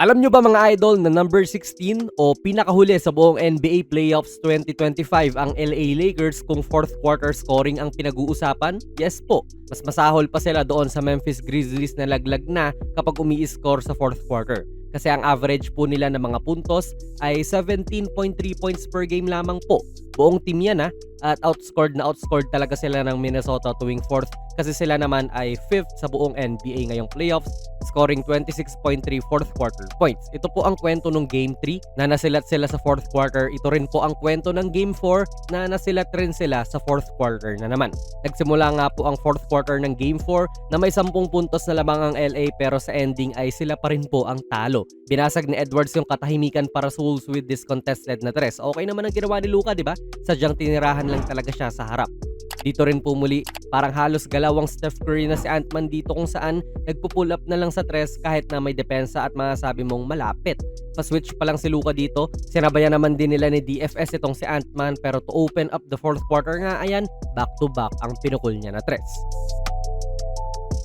Alam nyo ba mga idol na number 16 o pinakahuli sa buong NBA Playoffs 2025 ang LA Lakers kung fourth quarter scoring ang pinag-uusapan? Yes po, mas masahol pa sila doon sa Memphis Grizzlies na laglag na kapag umi-score sa fourth quarter. Kasi ang average po nila ng mga puntos ay 17.3 points per game lamang po. Buong team yan ha, at outscored na outscored talaga sila ng Minnesota tuwing fourth kasi sila naman ay fifth sa buong NBA ngayong playoffs scoring 26.3 fourth quarter points. Ito po ang kwento ng Game 3 na nasilat sila sa fourth quarter. Ito rin po ang kwento ng Game 4 na nasilat rin sila sa fourth quarter na naman. Nagsimula nga po ang fourth quarter ng Game 4 na may 10 puntos na lamang ang LA pero sa ending ay sila pa rin po ang talo. Binasag ni Edwards yung katahimikan para sa Wolves with this contested na tres. Okay naman ang ginawa ni Luka, di ba? Sadyang tinirahan lang talaga siya sa harap. Dito rin po muli, parang halos galawang Steph Curry na si Antman dito kung saan nagpo-pull up na lang sa tres kahit na may depensa at masasabi mong malapit. Pa-switch pa lang si Luka dito, sinabayan naman din nila ni DFS itong si Antman pero to open up the fourth quarter nga ayan, back to back ang pinukul niya na tres.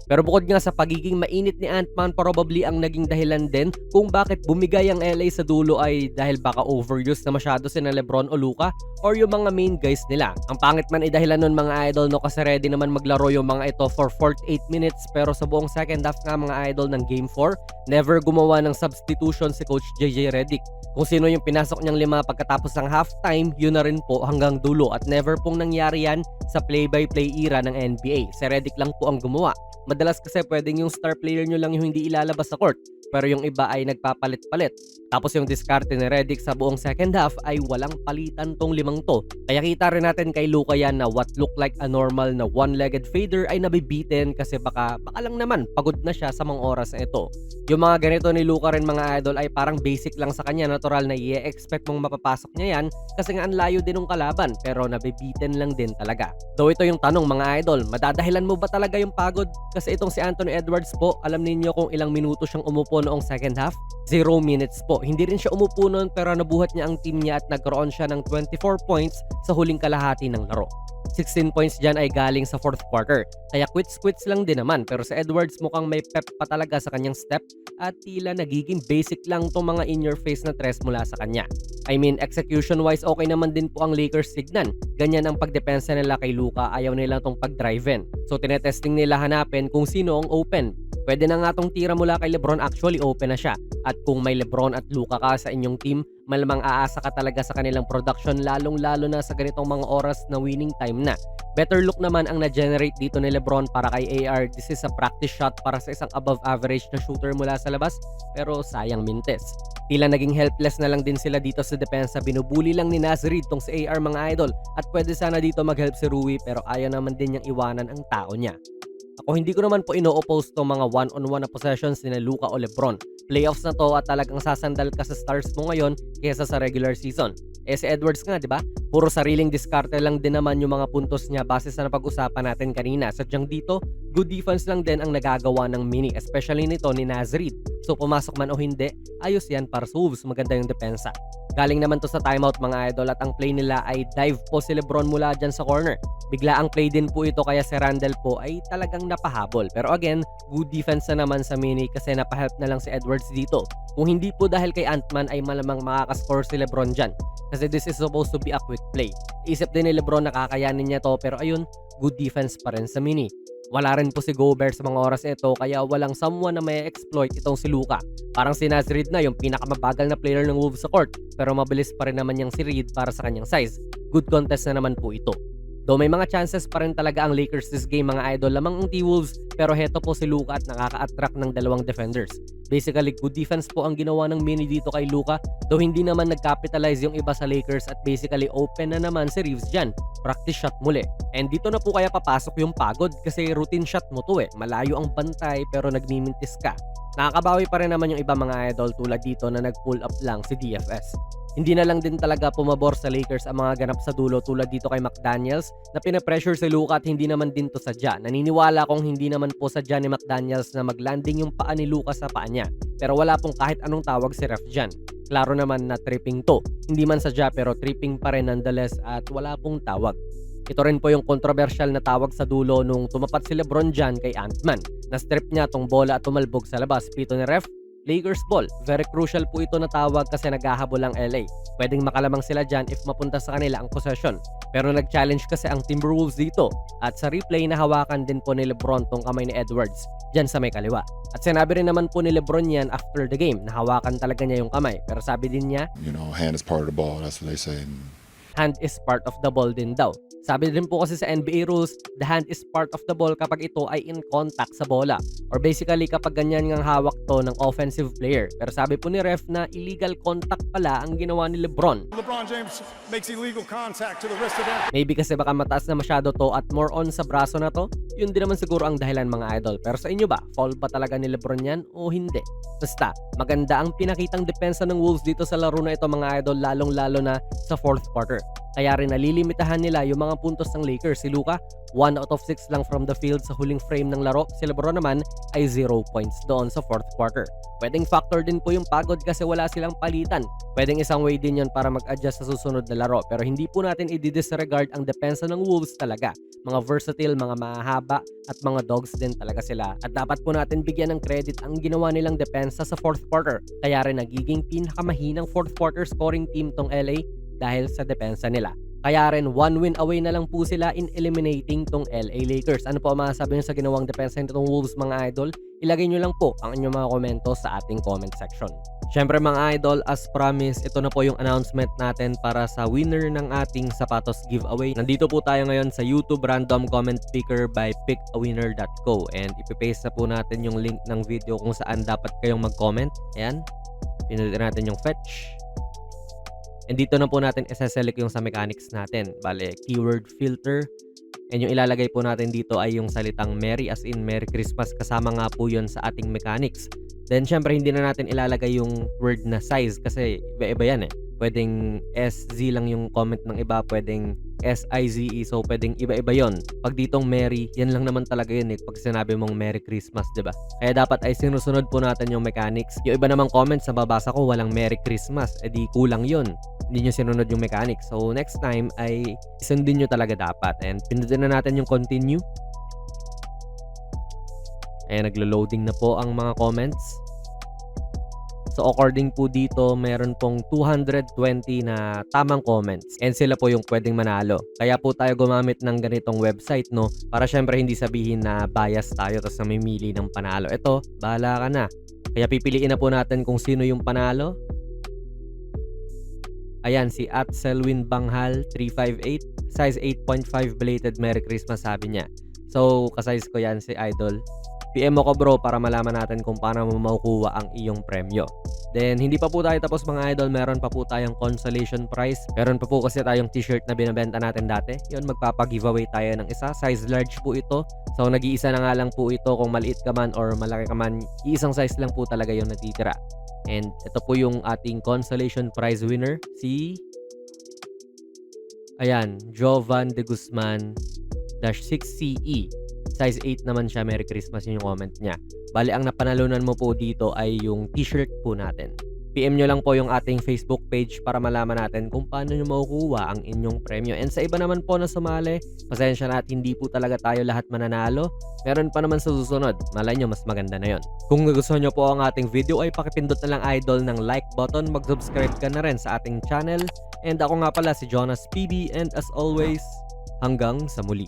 Pero bukod nga sa pagiging mainit ni Ant-Man, probably ang naging dahilan din kung bakit bumigay ang LA sa dulo ay dahil baka overuse na masyado sina Lebron o Luka or yung mga main guys nila. Ang pangit man ay dahilan nun mga idol no kasi ready naman maglaro yung mga ito for 48 minutes pero sa buong second half nga mga idol ng Game 4, never gumawa ng substitution si Coach JJ Redick. Kung sino yung pinasok niyang lima pagkatapos ng halftime, yun na rin po hanggang dulo at never pong nangyari yan sa play-by-play era ng NBA. Si Redick lang po ang gumawa. Madalas kasi pwedeng yung star player nyo lang yung hindi ilalabas sa court pero yung iba ay nagpapalit-palit. Tapos yung diskarte ni Redick sa buong second half ay walang palitan tong limang to. Kaya kita rin natin kay Luka yan na what look like a normal na one-legged fader ay nabibitin kasi baka, baka lang naman pagod na siya sa mga oras na ito. Yung mga ganito ni Luka rin mga idol ay parang basic lang sa kanya, natural na i-expect mong mapapasok niya yan kasi nga ang layo din ng kalaban pero nabibitin lang din talaga. Though ito yung tanong mga idol, madadahilan mo ba talaga yung pagod? Kasi itong si Anthony Edwards po, alam ninyo kung ilang minuto siyang umupo noong second half? 0 minutes po. Hindi rin siya umupo noon pero nabuhat niya ang team niya at nagkaroon siya ng 24 points sa huling kalahati ng laro. 16 points dyan ay galing sa fourth quarter. Kaya quits-quits lang din naman pero sa Edwards mukhang may pep pa talaga sa kanyang step at tila nagiging basic lang tong mga in-your-face na tres mula sa kanya. I mean, execution-wise okay naman din po ang Lakers tignan. Ganyan ang pagdepensa nila kay Luka, ayaw nila tong pag-drive-in. So tinetesting nila hanapin kung sino ang open. Pwede na nga tong tira mula kay Lebron, actually open na siya. At kung may Lebron at Luka ka sa inyong team, malamang aasa ka talaga sa kanilang production lalong-lalo na sa ganitong mga oras na winning time na. Better look naman ang na-generate dito ni Lebron para kay AR. This is a practice shot para sa isang above average na shooter mula sa labas pero sayang mintes. Tila naging helpless na lang din sila dito sa depensa. Binubuli lang ni Nasrid tong si AR mga idol at pwede sana dito mag-help si Rui pero ayaw naman din niyang iwanan ang tao niya. Ako hindi ko naman po ino-oppose tong mga one-on-one na possessions ni Luka o Lebron. Playoffs na to at talagang sasandal ka sa stars mo ngayon kaysa sa regular season. Eh si Edwards nga, di ba? Puro sariling diskarte lang din naman yung mga puntos niya base sa napag-usapan natin kanina. Sadyang dito, good defense lang din ang nagagawa ng mini, especially nito ni Nazrid. So pumasok man o hindi, ayos yan para sa. Maganda yung depensa. Galing naman to sa timeout mga idol at ang play nila ay dive po si Lebron mula dyan sa corner. Bigla ang play din po ito kaya si Randall po ay talagang napahabol. Pero again, good defense na naman sa mini kasi napahelp na lang si Edwards dito. Kung hindi po dahil kay Antman ay malamang makakascore si Lebron dyan. Kasi this is supposed to be a quick play. Isip din ni Lebron na kakayanin niya to pero ayun, good defense pa rin sa mini. Wala rin po si Gobert sa mga oras ito kaya walang someone na may exploit itong si Luka. Parang si Nasrid na yung pinakamabagal na player ng Wolves sa court pero mabilis pa rin naman yung si Reed para sa kanyang size. Good contest na naman po ito. Though may mga chances pa rin talaga ang Lakers this game mga idol lamang ang T-Wolves pero heto po si Luka at nakaka-attract ng dalawang defenders. Basically, good defense po ang ginawa ng mini dito kay Luka though hindi naman nag-capitalize yung iba sa Lakers at basically open na naman si Reeves dyan. Practice shot muli. And dito na po kaya papasok yung pagod kasi routine shot mo to eh. Malayo ang bantay pero nagmimintis ka. Nakakabawi pa rin naman yung iba mga idol tulad dito na nag-pull up lang si DFS. Hindi na lang din talaga pumabor sa Lakers ang mga ganap sa dulo tulad dito kay McDaniels na pinapressure si Luka at hindi naman din to sadya. Naniniwala kong hindi naman po sadya ni McDaniels na maglanding yung paa ni Luka sa paa niya. Pero wala pong kahit anong tawag si ref dyan. Klaro naman na tripping to. Hindi man sadya pero tripping pa rin nonetheless at wala pong tawag. Ito rin po yung controversial na tawag sa dulo nung tumapat si Lebron dyan kay Ant-Man. Na-strip niya tong bola at tumalbog sa labas. Pito ni ref, Lakers ball. Very crucial po ito na tawag kasi naghahabol ang LA. Pwedeng makalamang sila dyan if mapunta sa kanila ang possession. Pero nag-challenge kasi ang Timberwolves dito at sa replay nahawakan din po ni Lebron tong kamay ni Edwards dyan sa may kaliwa. At sinabi rin naman po ni Lebron yan after the game, nahawakan talaga niya yung kamay. Pero sabi din niya, You know, hand is part of the ball. That's what they say. hand is part of the ball din daw. Sabi din po kasi sa NBA rules, the hand is part of the ball kapag ito ay in contact sa bola. Or basically kapag ganyan ngang hawak to ng offensive player. Pero sabi po ni ref na illegal contact pala ang ginawa ni Lebron. LeBron James makes illegal contact to the wrist of Anthony. Maybe kasi baka mataas na masyado to at more on sa braso na to. Yun din naman siguro ang dahilan mga idol. Pero sa inyo ba, fall ba talaga ni Lebron yan o hindi? Basta, maganda ang pinakitang depensa ng Wolves dito sa laro na ito mga idol lalong lalo na sa fourth quarter. Kaya rin nalilimitahan nila yung mga puntos ng Lakers. Si Luka, 1 out of 6 lang from the field sa huling frame ng laro. Si Lebron naman ay 0 points doon sa fourth quarter. Pwedeng factor din po yung pagod kasi wala silang palitan. Pwedeng isang way din yon para mag-adjust sa susunod na laro. Pero hindi po natin i-disregard ang depensa ng Wolves talaga. Mga versatile, mga mahaba at mga dogs din talaga sila. At dapat po natin bigyan ng credit ang ginawa nilang depensa sa fourth quarter. Kaya rin nagiging pinakamahinang fourth quarter scoring team tong LA dahil sa depensa nila. Kaya rin one win away na lang po sila in eliminating tong LA Lakers. Ano po ang masasabi nyo sa ginawang depensa nitong Wolves mga idol? Ilagay nyo lang po ang inyong mga komento sa ating comment section. Siyempre mga idol, as promised, ito na po yung announcement natin para sa winner ng ating sapatos giveaway. Nandito po tayo ngayon sa YouTube random comment picker by pickawinner.co and ipipaste na po natin yung link ng video kung saan dapat kayong mag-comment. Ayan, pinutin natin yung fetch. And dito na po natin isa-select yung sa mechanics natin. Bale, keyword filter. And yung ilalagay po natin dito ay yung salitang Merry as in Merry Christmas kasama nga po yun sa ating mechanics. Then syempre hindi na natin ilalagay yung word na size kasi iba-iba yan eh. Pwedeng SZ lang yung comment ng iba, pwedeng S-I-Z-E, so pwedeng iba-iba yon. Pag ditong Merry, yan lang naman talaga yun eh, pag sinabi mong Merry Christmas, ba? Kaya dapat ay sinusunod po natin yung mechanics. Yung iba namang comments na babasa ko, walang Merry Christmas, edi kulang yun. Hindi nyo sinunod yung mechanics. So next time ay isundin nyo talaga dapat. And pindutin na natin yung continue. Ayan, naglo-loading na po ang mga comments. So according po dito, meron pong 220 na tamang comments and sila po yung pwedeng manalo. Kaya po tayo gumamit ng ganitong website no para syempre hindi sabihin na bias tayo tapos namimili ng panalo. Ito, bahala ka na. Kaya pipiliin na po natin kung sino yung panalo. Ayan, si at Selwyn Banghal 358, size 8.5 belated Merry Christmas sabi niya. So, kasize ko yan si Idol. PM mo ko bro para malaman natin kung paano mo makukuha ang iyong premyo. Then, hindi pa po tayo tapos mga idol. Meron pa po tayong consolation prize. Meron pa po kasi tayong t-shirt na binabenta natin dati. Yun, magpapag-giveaway tayo ng isa. Size large po ito. So, nag-iisa na nga lang po ito kung maliit ka man or malaki ka man. Iisang size lang po talaga yung natitira. And ito po yung ating consolation prize winner. Si... Ayan, Jovan de Guzman dash 6CE. Size 8 naman siya. Merry Christmas yun yung comment niya. Bali, ang napanalunan mo po dito ay yung t-shirt po natin. PM nyo lang po yung ating Facebook page para malaman natin kung paano nyo makukuha ang inyong premyo. And sa iba naman po na sumali, pasensya na at hindi po talaga tayo lahat mananalo. Meron pa naman sa susunod. Malay nyo, mas maganda na yon. Kung gusto nyo po ang ating video ay pakipindot na lang idol ng like button. Mag-subscribe ka na rin sa ating channel. And ako nga pala si Jonas PB and as always, hanggang sa muli.